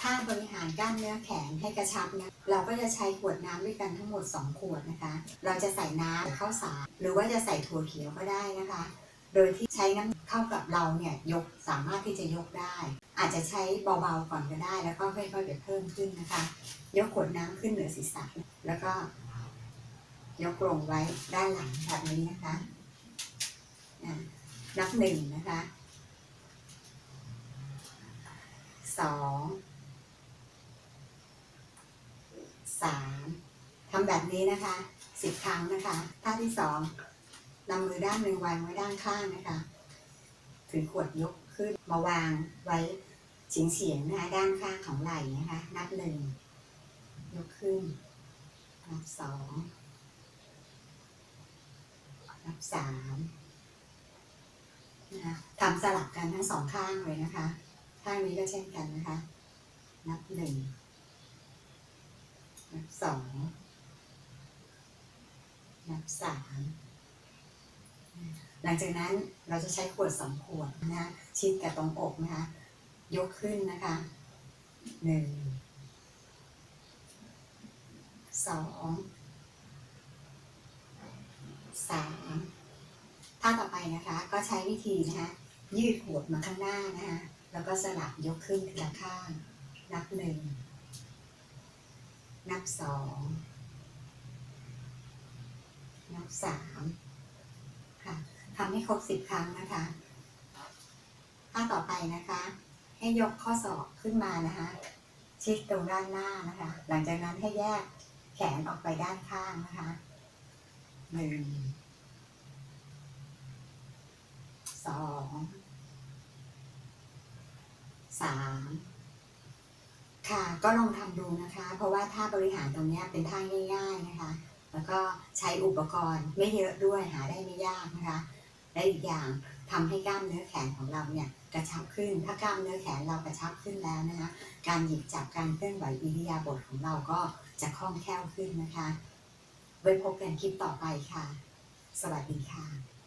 ถ้าบริหารกล้ามเนื้อแขนให้กระชับนะเราก็จะใช้ขวดน้ำด้วยกันทั้งหมด 2 ขวดนะคะ เราจะใส่น้ำข้าวสารหรือว่าจะใส่ถั่วเขียวก็ได้นะคะ โดยที่ใช้น้ำเข้ากับเราเนี่ยยกสามารถที่จะยกได้ อาจจะใช้เบาๆก่อนก็ได้ แล้วก็ค่อยๆไปเพิ่มขึ้นนะคะ ยกขวดน้ำขึ้นเหนือศีรษะแล้วก็ ยกลงไว้ด้านหลังแบบนี้นะคะนับหนึ่งนะคะสอง สามทำแบบนี้นะคะสิบครั้งนะคะท่าที่สองนำมือด้านหนึ่งวางไว้ด้านข้างนะคะถือขวดยกขึ้นมาวางไว้เฉียงเฉียงๆนะคะด้านข้างของไหล่นะคะ นับหนึ่งยกขึ้น นับสองนับสามนะคะทำสลับกันทั้งสองข้างเลยนะคะ ข้างนี้ก็เช่นกันนะคะ นับหนึ่ง นับสอง นับสามหลังจากนั้นเราจะใช้ขวดสองขวดนะคะชิดกับตรงอกนะคะ ยกขึ้นนะคะหนึ่งสองสามท่าต่อไปนะคะก็ใช้วิธีนะคะยืดขวดมาข้างหน้านะคะแล้วก็สลับยกขึ้นทีละข้าง นับหนึ่ง บสองนับสามค่ะทำให้ครบสิบครั้งนะคะท่าต่อไปนะคะ ให้ยกข้อศอกขึ้นมานะคะ ชิดตรงด้านหน้านะคะ หลังจากนั้นให้แยกแขนออกไปด้านข้างนะคะหนึ่งสองสาม ค่ะก็ลองทำดูนะคะ เพราะว่าท่าบริหารตรงนี้เป็นท่าง่าย ๆนะคะ แล้วก็ใช้อุปกรณ์ไม่เยอะด้วยหาได้ไม่ยากนะคะ และอีกอย่างทำให้กล้ามเนื้อแขนของเราเนี่ยกระชับขึ้น ถ้ากล้ามเนื้อแขนเรากระชับขึ้นแล้วนะคะ การหยิบจับการเคลื่อนไหวอิริยาบถของเราก็จะคล่องแคล่วขึ้นนะคะ ไว้พบกันคลิปต่อไปค่ะ สวัสดีค่ะ